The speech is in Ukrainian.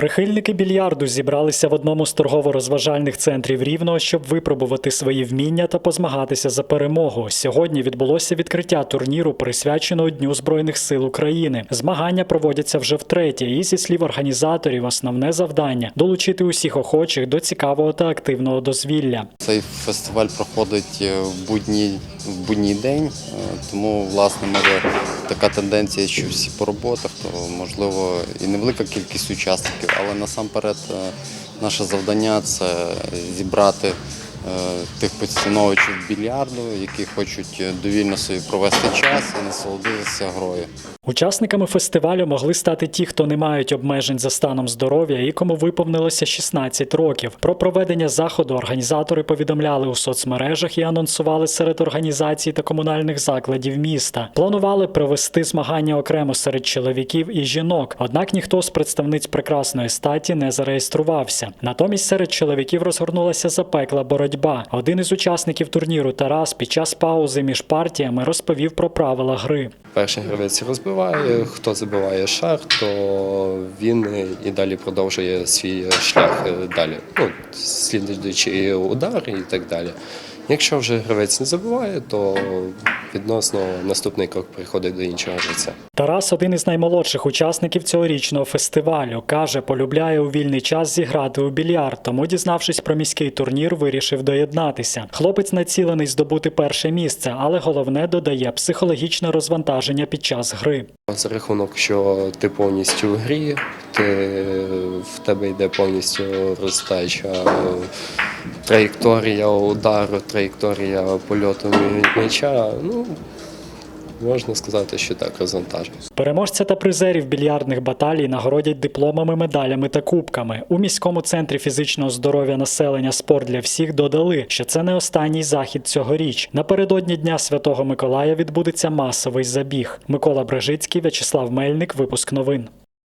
Прихильники більярду зібралися в одному з торгово-розважальних центрів Рівного, щоб випробувати свої вміння та позмагатися за перемогу. Сьогодні відбулося відкриття турніру, присвяченого Дню Збройних сил України. Змагання проводяться вже втретє, і зі слів організаторів, основне завдання долучити усіх охочих до цікавого та активного дозвілля. Цей фестиваль проходить е, в будній, в будній день, е, тому власне може така тенденція, що всі по роботах, то можливо і невелика кількість учасників, але насамперед е, наше завдання це зібрати е, тих поціновувачів більярду, які хочуть е, довільно собі провести час і насолодитися грою. Учасниками фестивалю могли стати ті, хто не мають обмежень за станом здоров'я і кому виповнилося 16 років. Про проведення заходу організатори повідомляли у соцмережах і анонсували серед організацій та комунальних закладів міста. Планували провести змагання окремо серед чоловіків і жінок. Однак ніхто з представниць прекрасної статі не зареєструвався. Натомість серед чоловіків розгорнулася запекла боротьба. Один із учасників турніру Тарас під час паузи між партіями розповів про правила гри. Перший гравець розбиває, хто забиває шар, то він і далі продовжує свій шлях е, далі. Ну, слідуючи удар і так далі. Якщо вже гравець не забиває, то відносно наступний крок приходить до іншого гравця. Тарас один із наймолодших учасників цьогорічного фестивалю. Каже, полюбляє у вільний час зіграти у більярд, тому, дізнавшись про міський турнір, вирішив доєднатися. Хлопець націлений здобути перше місце, але головне додає психологічне розвантаження під час гри. За рахунок, що ти повністю в грі, ти, в тебе йде повністю розтача траєкторія удару, траєкторія польоту м'яча. Ну, можна сказати, що так, розвантажує. Переможця та призерів більярдних баталій нагородять дипломами, медалями та кубками. У міському центрі фізичного здоров'я населення спорт для всіх додали, що це не останній захід цьогоріч. Напередодні Дня Святого Миколая відбудеться масовий забіг. Микола Брежицький, В'ячеслав Мельник. Випуск новин.